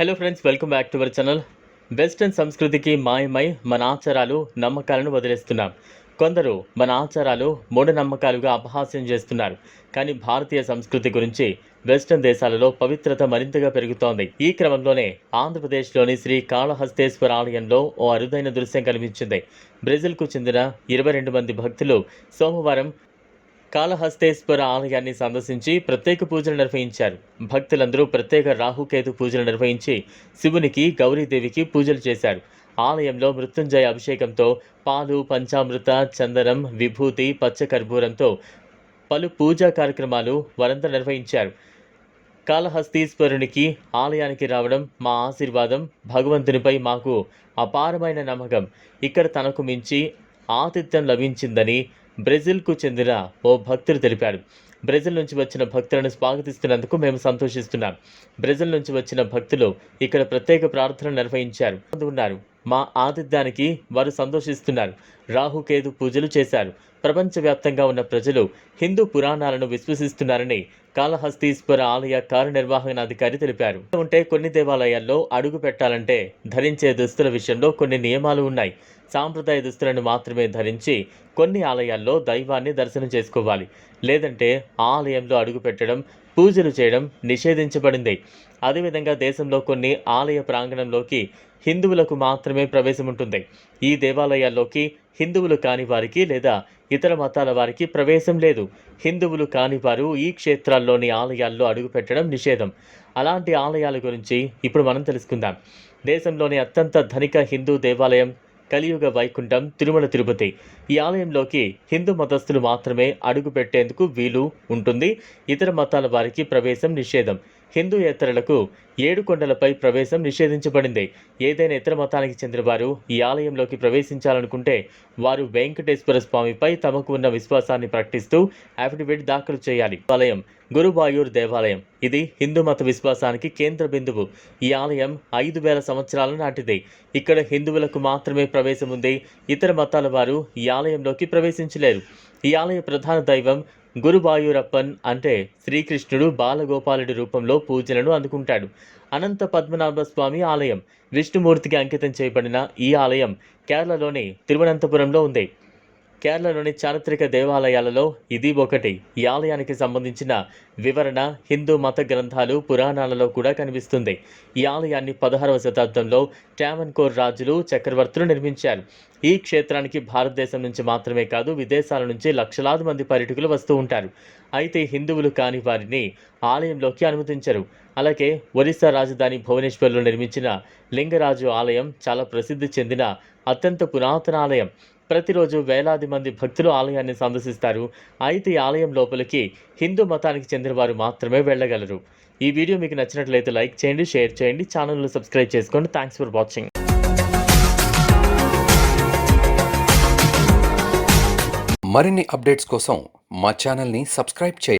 Hello friends welcome back to our channel western సంస్కృతికి మాయమై మన ఆచారాలు నమ్మకాలను వదిలేస్తున్నాం. కొందరు మన ఆచారాలు మూఢనమ్మకాలుగా అపహాస్యం చేస్తున్నారు. కానీ భారతీయ సంస్కృతి గురించి వెస్టర్న్ దేశాలలో పవిత్రత మరింతగా పెరుగుతోంది. ఈ క్రమంలోనే ఆంధ్రప్రదేశ్లోని శ్రీ కాళహస్తేశ్వర ఆలయంలో ఓ అరుదైన దృశ్యం కనిపించింది. బ్రెజిల్కు చెందిన ఇరవై రెండు మంది భక్తులు సోమవారం కాళహస్తేశ్వర ఆలయాన్ని సందర్శించి ప్రత్యేక పూజలు నిర్వహించారు. భక్తులందరూ ప్రత్యేక రాహుకేతు పూజలు నిర్వహించి శివునికి గౌరీదేవికి పూజలు చేశారు. ఆలయంలో మృత్యుంజయ అభిషేకంతో పాలు పంచామృత చందనం విభూతి పచ్చకర్పూరంతో పలు పూజా కార్యక్రమాలు వరంత నిర్వహించారు. కాళహస్తీశ్వరునికి ఆలయానికి రావడం మా ఆశీర్వాదం భగవంతునిపై మాకు అపారమైన నమ్మకం. ఇక్కడ తనకు మించి ఆతిథ్యం లభించిందని బ్రెజిల్కు చెందిన ఓ భక్తుడు తెలిపాడు. బ్రెజిల్ నుంచి వచ్చిన భక్తులను స్వాగతిస్తున్నందుకు మేము సంతోషిస్తున్నాం. బ్రెజిల్ నుంచి వచ్చిన భక్తులు ఇక్కడ ప్రత్యేక ప్రార్థనలు నిర్వహించారు. ఉన్నారు. మా ఆతిథ్యానికి వారు సంతోషిస్తున్నారు. రాహుకేతు పూజలు చేశారు. ప్రపంచవ్యాప్తంగా ఉన్న ప్రజలు హిందూ పురాణాలను విశ్వసిస్తున్నారని కాళహస్తీశ్వర ఆలయ కార్యనిర్వహణాధికారి తెలిపారు. ఉంటే కొన్ని దేవాలయాల్లో అడుగు పెట్టాలంటే ధరించే దుస్తుల విషయంలో కొన్ని నియమాలు ఉన్నాయి. సాంప్రదాయ దుస్తులను మాత్రమే ధరించి కొన్ని ఆలయాల్లో దైవాన్ని దర్శనం చేసుకోవాలి. లేదంటే ఆ ఆలయంలో అడుగు పెట్టడం పూజలు చేయడం నిషేధించబడింది. అదేవిధంగా దేశంలో కొన్ని ఆలయ ప్రాంగణంలోకి హిందువులకు మాత్రమే ప్రవేశం ఉంటుంది. ఈ దేవాలయాల్లోకి హిందువులు కాని వారికి లేదా ఇతర మతాల వారికి ప్రవేశం లేదు. హిందువులు కాని వారు ఈ క్షేత్రాల్లోని ఆలయాల్లో అడుగుపెట్టడం నిషేధం. అలాంటి ఆలయాల గురించి ఇప్పుడు మనం తెలుసుకుందాం. దేశంలోని అత్యంత ధనిక హిందూ దేవాలయం కలియుగ వైకుంఠం తిరుమల తిరుపతి. ఈ ఆలయంలోకి హిందూ మతస్థులు మాత్రమే అడుగు పెట్టేందుకు వీలు ఉంటుంది. ఇతర మతాల వారికి ప్రవేశం నిషేధం. హిందూయేతరులకు ఏడు కొండలపై ప్రవేశం నిషేధించబడింది. ఏదైనా ఇతర మతానికి చెందిన వారు ఈ ఆలయంలోకి ప్రవేశించాలనుకుంటే వారు వెంకటేశ్వర స్వామిపై తమకు ఉన్న విశ్వాసాన్ని ప్రకటిస్తూ అఫిడవిట్ దాఖలు చేయాలి. ఆలయం గురుబాయూర్ దేవాలయం. ఇది హిందూ మత విశ్వాసానికి కేంద్ర బిందువు. ఈ ఆలయం ఐదు వేల సంవత్సరాల నాటిది. ఇక్కడ హిందువులకు మాత్రమే ప్రవేశం ఉంది. ఇతర మతాల వారు ఈ ఆలయంలోకి ప్రవేశించలేరు. ఈ ఆలయ ప్రధాన దైవం గురువాయూరప్పన్ అంటే శ్రీకృష్ణుడు బాలగోపాలుడి రూపంలో పూజలను అందుకుంటాడు. అనంత పద్మనాభ స్వామి ఆలయం. విష్ణుమూర్తికి అంకితం చేయబడిన ఈ ఆలయం కేరళలోని తిరువనంతపురంలో ఉంది. కేరళలోని చారిత్రక దేవాలయాలలో ఇది ఒకటి. ఈ ఆలయానికి సంబంధించిన వివరణ హిందూ మత గ్రంథాలు పురాణాలలో కూడా కనిపిస్తుంది. ఈ ఆలయాన్ని పదహారవ శతాబ్దంలో ట్యామన్కోర్ రాజులు చక్రవర్తులు నిర్మించారు. ఈ క్షేత్రానికి భారతదేశం నుంచి మాత్రమే కాదు విదేశాల నుంచి లక్షలాది మంది పర్యటకులు వస్తూ ఉంటారు. అయితే హిందువులు కాని వారిని ఆలయంలోకి అనుమతించరు. అలాగే ఒరిస్సా రాజధాని భువనేశ్వర్లో నిర్మించిన లింగరాజు ఆలయం చాలా ప్రసిద్ధి చెందిన అత్యంత పురాతన ఆలయం. ప్రతిరోజు వేలాది మంది భక్తులు ఆలయాన్ని సందర్శిస్తారు. అయితే ఈ ఆలయం లోపలికి హిందూ మతానికి చెందిన వారు మాత్రమే వెళ్ళగలరు. ఈ వీడియో మీకు నచ్చినట్లయితే లైక్ చేయండి షేర్ చేయండి ఛానల్ను సబ్స్క్రైబ్ చేసుకోండి. థ్యాంక్స్ ఫర్ వాచింగ్ మరిన్ని అప్డేట్స్ కోసం మా ఛానల్ని సబ్స్క్రైబ్ చేయండి.